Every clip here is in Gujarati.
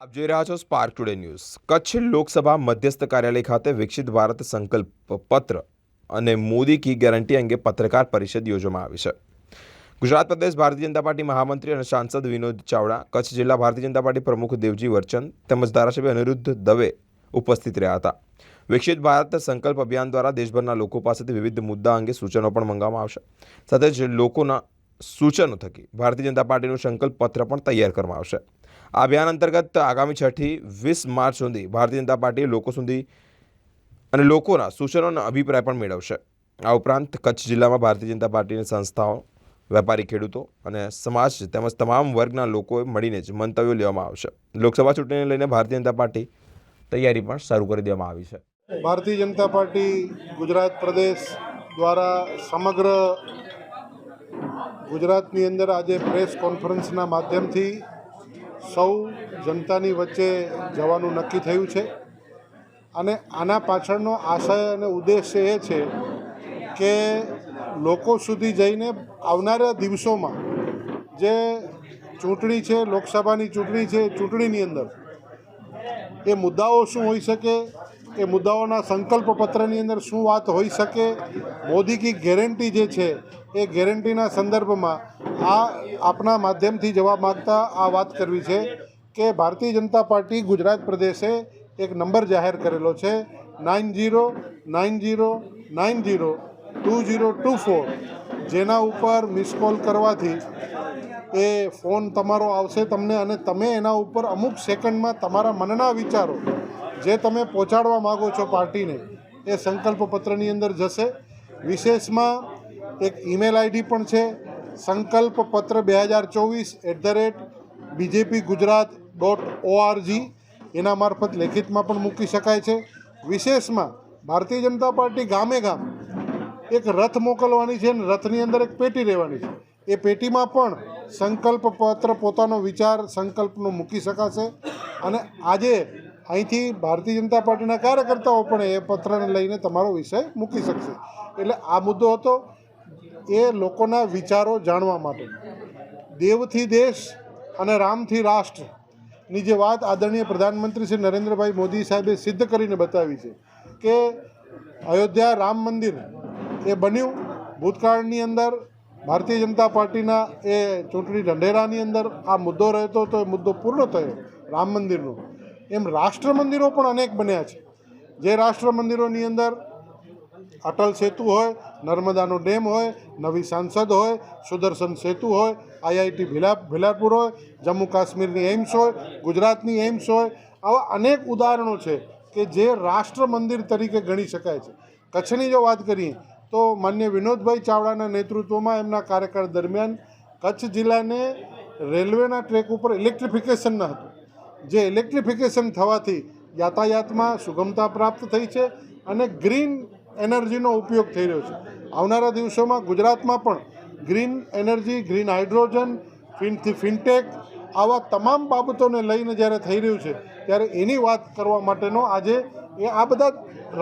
આપ જોઈ રહ્યા છો Spark Today News Kutch Lok Sabha મધ્યસ્થ કાર્યાલય ખાતે વિકસિત ભારત સંકલ્પ પત્ર અને મોદી કી ગેરંટી અંગે પત્રકાર પરિષદ યોજવામાં આવી છે. ગુજરાત પ્રદેશ ભારતીય જનતા પાર્ટી મહામંત્રી અને સાંસદ વિનોદ ચાવડા, કચ્છ જિલ્લા ભારતીય જનતા પાર્ટી પ્રમુખ દેવજી વર્ચન તેમજ ધારાસભ્ય અનિરુદ્ધ દવે ઉપસ્થિત રહ્યા હતા. વિકસિત ભારત સંકલ્પ અભિયાન દ્વારા દેશભરના લોકો પાસેથી વિવિધ મુદ્દા અંગે સૂચનો પણ મંગાવવામાં આવશે. સાથે જ લોકોના સૂચનો થકી ભારતીય જનતા પાર્ટીનું સંકલ્પ પત્ર પણ તૈયાર કરવામાં આવશે. આ અભિયાન અંતર્ગત આગામી છઠ્ઠી વીસ માર્ચ સુધી ભારતીય જનતા પાર્ટી લોકો સુધી અને લોકોના સૂચનો અને અભિપ્રાય પણ મેળવશે. આ ઉપરાંત કચ્છ જિલ્લામાં ભારતીય જનતા પાર્ટીની સંસ્થાઓ, વેપારી ખેડૂતો અને સમાજ તેમજ તમામ વર્ગના લોકોએ મળીને જ મંતવ્યો લેવામાં આવશે. લોકસભા ચૂંટણીને લઈને ભારતીય જનતા પાર્ટી તૈયારી પણ શરૂ કરી દેવામાં આવી છે. ભારતીય જનતા પાર્ટી ગુજરાત પ્રદેશ દ્વારા સમગ્ર ગુજરાતની અંદર આજે પ્રેસ કોન્ફરન્સના માધ્યમથી સૌ જનતાની વચ્ચે જવાનું નક્કી થયું છે. અને આના પાછળનો આશય અને ઉદ્દેશ્ય એ છે કે લોકો સુધી જઈને આવનારા દિવસોમાં જે ચૂંટણી છે, લોકસભાની ચૂંટણી છે, ચૂંટણીની અંદર, એ મુદ્દાઓ શું હોઈ શકે એ મુદ્દાઓના સંકલ્પ પત્રની અંદર શું વાત હોઈ શકે મોદી કી ગેરંટી જે છે એ ગેરંટીના સંદર્ભમાં આ આપના માધ્યમથી જવાબ માગતા આ વાત કરવી છે કે ભારતીય જનતા પાર્ટી ગુજરાત પ્રદેશે એક નંબર જાહેર કરેલો છે nine zero nine zero nine zero two zero two four. જેના ઉપર મિસ કોલ કરવાથી એ ફોન તમારો આવશે તમને અને તમે એના ઉપર અમુક સેકન્ડમાં તમારા મનના વિચારો જે તમે પહોંચાડવા માગો છો પાર્ટીને, એ સંકલ્પ પત્રની અંદર જશે. વિશેષમાં એક ઈમેલ આઈડી પણ છે, સંકલ્પ પત્ર બે હજાર ચોવીસ at the rate BJP Gujarat dot O R G એના મારફત લેખિતમાં પણ મૂકી શકાય છે. વિશેષમાં ભારતીય જનતા પાર્ટી ગામે ગામ એક રથ મોકલવાની છે અને રથની અંદર એક પેટી રહેવાની છે. એ પેટીમાં પણ સંકલ્પ પત્ર પોતાનો વિચાર, સંકલ્પનો મૂકી શકાશે. અને આજે અહીંથી ભારતીય જનતા પાર્ટીના કાર્યકર્તાઓ પણ એ પત્રને લઈને તમારો વિષય મૂકી શકશે. એટલે આ મુદ્દો હતો એ લોકોના વિચારો જાણવા માટે. દેવથી દેશ અને રામથી રાષ્ટ્રની જે વાત આદરણીય પ્રધાનમંત્રી શ્રી નરેન્દ્રભાઈ મોદી સાહેબે સિદ્ધ કરીને બતાવી છે કે અયોધ્યા રામ મંદિર એ બન્યું. ભૂતકાળની અંદર ભારતીય જનતા પાર્ટીના એ ચૂંટણી ઢંઢેરાની અંદર આ મુદ્દો રહેતો તો એ મુદ્દો પૂર્ણ થયો રામ મંદિરનો. એમ રાષ્ટ્ર મંદિરો પણ અનેક બન્યા છે. જે રાષ્ટ્ર મંદિરોની અંદર અટલ સેતુ હોય, નર્મદાનો ડેમ હોય, નવી સાંસદ હોય, સુદર્શન સેતુ હોય, આઈઆઈટી ભીલા ભીલાપુર હોય, જમ્મુ કાશ્મીરની એમ્સ હોય, ગુજરાતની એમ્સ હોય, આવા અનેક ઉદાહરણો છે કે જે રાષ્ટ્ર મંદિર તરીકે ગણી શકાય છે. કચ્છની જો વાત કરીએ, તો માન્ય વિનોદભાઈ ચાવડાના નેતૃત્વમાં એમના કાર્યકાળ દરમિયાન કચ્છ જિલ્લાને રેલવેના ટ્રેક ઉપર ઇલેક્ટ્રિફિકેશન ન હતું. જે ઇલેક્ટ્રિફિકેશન થવાથી યાતાયાતમાં સુગમતા પ્રાપ્ત થઈ છે અને ગ્રીન એનર્જીનો ઉપયોગ થઈ રહ્યો છે. આવનારા દિવસોમાં ગુજરાતમાં પણ ગ્રીન એનર્જી ગ્રીન હાઇડ્રોજન ફિનથી ફિનટેક આવા તમામ બાબતોને લઈને જ્યારે થઈ રહ્યું છે, ત્યારે એની વાત કરવા માટેનો આજે એ આ બધા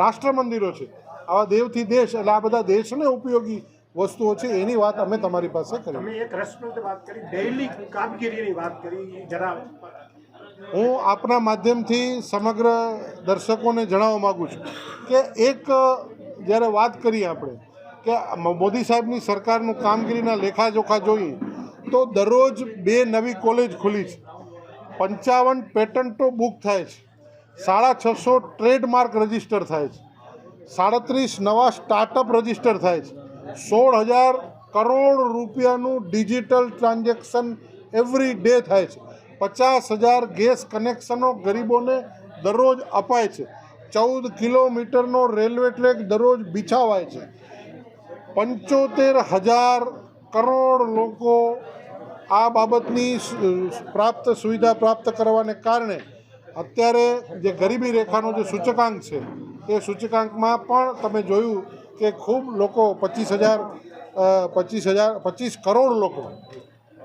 રાષ્ટ્ર મંદિરો છે. આવા દેવથી દેશ એટલે આ બધા દેશને ઉપયોગી વસ્તુઓ છે, એની વાત અમે તમારી પાસે કરી. એક રસપ્રદ વાત કરી ડેઇલી કામગીરીની વાત કરી, જરા હું આપના માધ્યમથી સમગ્ર દર્શકોને જણાવવા માગું છું કે એક જ્યારે વાત કરીએ આપણે કે મોદી સાહેબની સરકારનું કામગીરીના લેખાજોખા જોઈએ, તો દરરોજ બે નવી કોલેજ ખુલી છે. પંચાવન પેટન્ટો બુક થાય છે. સાડા છસો ટ્રેડમાર્ક રજિસ્ટર થાય છે. સાડત્રીસ નવા સ્ટાર્ટઅપ રજિસ્ટર થાય છે. સોળ હજાર કરોડ રૂપિયાનું ડિજિટલ ટ્રાન્ઝેક્શન એવરી ડે થાય છે. પચાસ હજાર ગેસ કનેક્શનો ગરીબોને દરરોજ અપાય છે. ચૌદ કિલોમીટરનો રેલવે ટ્રેક દરરોજ બિછાવાય છે. પંચોતેર હજાર કરોડ લોકો આ બાબતની પ્રાપ્ત સુવિધા પ્રાપ્ત કરવાને કારણે અત્યારે જે ગરીબી રેખાનો જે સૂચકાંક છે, એ સૂચકાંકમાં પણ તમે જોયું કે ખૂબ લોકો પચીસ હજાર પચીસ હજાર, પચીસ કરોડ લોકો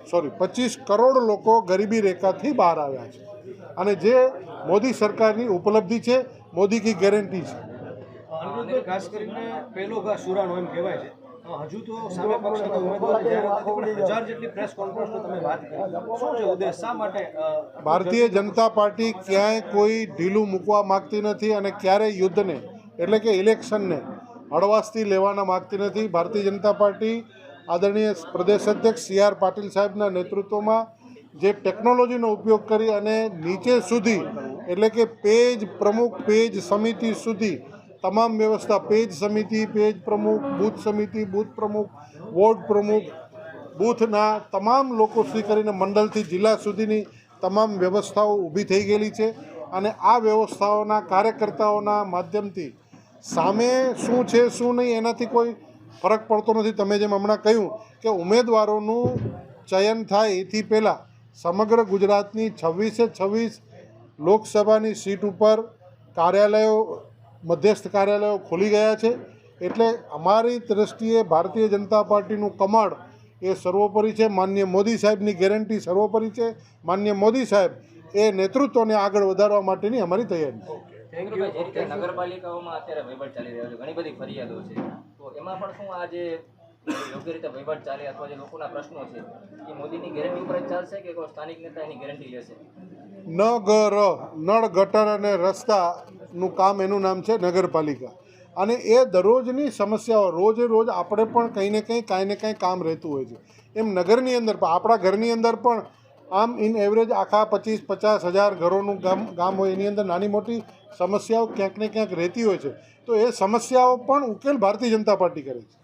સોરી પચીસ કરોડ લોકો ગરીબી રેખાથી બહાર આવ્યા છે. અને જે મોદી સરકારની ઉપલબ્ધિ છે મોદી કી ગેરંટી છે. ખાસ કરીને પહેલો ઘા સુરાણો એમ કહેવાય છે. હજુ તો સામે પક્ષના ઉમેદવારો જાહેરાત નથી પણ હજાર જેટલી પ્રેસ કોન્ફરન્સની તમે વાત કરી. શું છે ઉદ્દેશ? શા માટે ભારતીય જનતા પાર્ટી ક્યાંય કોઈ ઢીલું મૂકવા માગતી નથી અને ક્યારેય યુદ્ધને એટલે કે ઇલેક્શનને હળવાશથી લેવાના માગતી નથી. ભારતીય જનતા પાર્ટી આદરણીય પ્રદેશ અધ્યક્ષ સી આર પાટીલ સાહેબના નેતૃત્વમાં જે ટેકનોલોજીનો ઉપયોગ કરી અને નીચે સુધી, એટલે કે પેજ પ્રમુખ, પેજ સમિતિ સુધી, તમામ વ્યવસ્થા, પેજ સમિતિ, પેજ પ્રમુખ, બૂથ સમિતિ, બૂથ પ્રમુખ, વોર્ડ પ્રમુખ, બૂથના તમામ લોકો સુધી કરીને મંડળથી જિલ્લા સુધીની તમામ વ્યવસ્થાઓ ઊભી થઈ ગયેલી છે અને આ વ્યવસ્થાઓના કાર્યકર્તાઓના માધ્યમથી સામે શું છે, શું નહીં, એનાથી કોઈ ફરક પડતો નથી. તમે જેમ હમણાં કહ્યું કે ઉમેદવારોનું ચયન થાય એથી પહેલાં સમગ્ર ગુજરાતની છવ્વીસે છવ્વીસ લોકસભાની સીટ ઉપર કાર્યાલયો, મધ્યસ્થ કાર્યાલયો ખુલી ગયા છે. એટલે અમારી દ્રષ્ટિએ ભારતીય જનતા પાર્ટીનું કમળ એ સર્વોપરી છે. માન્ય મોદી સાહેબની ગેરંટી સર્વોપરી છે. માન્ય મોદી સાહેબ એ નેતૃત્વને આગળ વધારવા માટેની અમારી તૈયારી છે. નગરપાલિકાઓમાં અત્યારે વહીવટ ચાલી રહ્યો છે, ઘણી બધી ફરિયાદો છે. તો એમાં પણ શું આ જે યોગ્ય રીતે વહીવટ ચાલે અથવા જે લોકોના પ્રશ્નો છે, એ મોદીની ગેરંટી ઉપર ચાલશે કે કોઈ સ્થાનિક નેતા એની ગેરંટી લેશે? નગર નળ ગટર અને રસ્તાનું કામ એનું નામ છે નગરપાલિકા. અને એ દરરોજની સમસ્યાઓ, રોજે રોજ આપણે પણ કંઈ ને કંઈ, કાંઈ ને કાંઈ કામ રહેતું હોય છે. એમ નગરની અંદર પણ, આપણા ઘરની અંદર પણ આમ ઇન એવરેજ આખા પચીસ, પચાસ હજાર ઘરોનું ગામ ગામ હોય એની અંદર નાની મોટી સમસ્યાઓ ક્યાંક ને ક્યાંક રહેતી હોય છે. તો એ સમસ્યાઓ પણ ઉકેલ ભારતીય જનતા પાર્ટી કરે છે.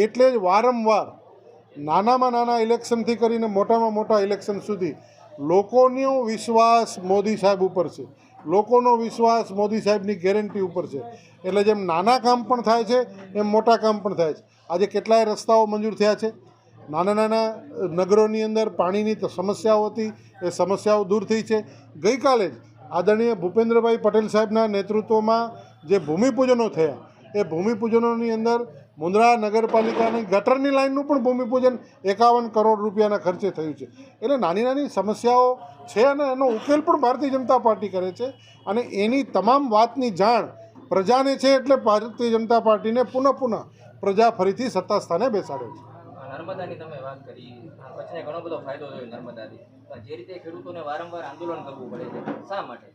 એટલે જ વારંવાર નાનામાં નાના ઇલેક્શનથી કરીને મોટામાં મોટા ઇલેક્શન સુધી લોકોનો વિશ્વાસ મોદી સાહેબ ઉપર છે. લોકોનો વિશ્વાસ મોદી સાહેબની ગેરંટી ઉપર છે. એટલે જેમ નાના કામ પણ થાય છે, એમ મોટા કામ પણ થાય છે. આજે કેટલાય રસ્તાઓ મંજૂર થયા છે. નાના નાના નગરોની અંદર પાણીની સમસ્યાઓ હતી. એ સમસ્યાઓ દૂર થઈ છે. ગઈકાલે જ આદરણીય ભૂપેન્દ્રભાઈ પટેલ સાહેબના નેતૃત્વમાં જે ભૂમિપૂજનો થયા, એ ભૂમિપૂજનોની અંદર મુન્દ્રા નગરપાલિકાની ગટરની લાઇનનું પણ ભૂમિપૂજન એકાવન કરોડ રૂપિયાના ખર્ચે થયું છે. એટલે નાની નાની સમસ્યાઓ છે અને એનો ઉકેલ પણ ભારતીય જનતા પાર્ટી કરે છે અને એની તમામ વાતની જાણ પ્રજાને છે એટલે ભારતીય જનતા પાર્ટીને પુનઃ પુનઃ પ્રજા ફરીથી સત્તા સ્થાને બેસાડે છે. નર્મદાની તમે વાત કરી કચ્છને ઘણો બધો ફાયદો થયો નર્મદાથી. જે રીતે ખેડૂતોને વારંવાર આંદોલન કરવું પડે છે, શા માટે?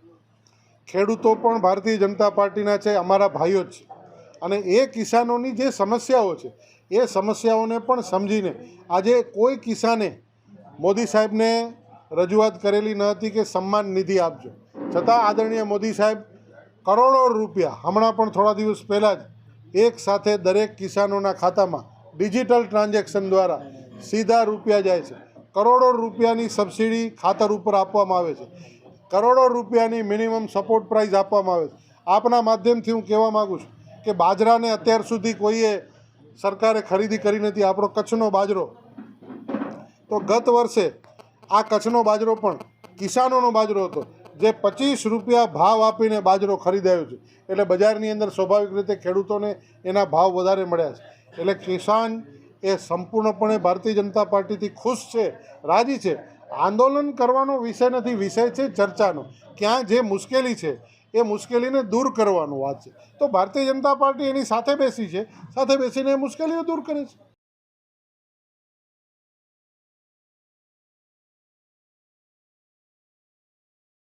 ખેડૂતો પણ ભારતીય જનતા પાર્ટીના છે, અમારા ભાઈઓ જ છે. અને એ કિસાનોની જે સમસ્યાઓ છે, એ સમસ્યાઓને પણ સમજીને આજે કોઈ કિસાને મોદી સાહેબને રજૂઆત કરેલી ન હતી કે સન્માન નિધિ આપજો. છતાં આદરણીય મોદી સાહેબ કરોડો રૂપિયા હમણાં પણ થોડા દિવસ પહેલાં જ એક સાથે દરેક કિસાનોના ખાતામાં ડિજિટલ ટ્રાન્ઝેક્શન દ્વારા સીધા રૂપિયા જાય છે. કરોડો રૂપિયાની સબસિડી ખાતર ઉપર આપવામાં આવે છે. કરોડો રૂપિયાની મિનિમમ સપોર્ટ પ્રાઇસ આપવામાં આવે છે. આપના માધ્યમથી હું કહેવા માગું છું કે બાજરાને અત્યાર સુધી કોઈએ સરકારે ખરીદી કરી નથી. આપણો કચ્છનો બાજરો. તો ગત વર્ષે આ કચ્છનો બાજરો પણ કિસાનોનો બાજરો હતો. જે પચીસ રૂપિયા ભાવ આપીને બાજરો ખરીદાયો છે. એટલે બજારની અંદર સ્વાભાવિક રીતે ખેડૂતોને એના ભાવ વધારે મળ્યા છે. એટલે કિસાન એ સંપૂર્ણપણે ભારતીય જનતા પાર્ટીથી ખુશ છે, રાજી છે. આંદોલન કરવાનો વિષય નથી, વિષય છે ચર્ચાનો. ક્યાં જે મુશ્કેલી છે, એ મુશ્કેલીને દૂર કરવાનું વાત છે. તો ભારતીય જનતા પાર્ટી એની સાથે બેસી છે, સાથે બેસીને એ મુશ્કેલીઓ દૂર કરે છે.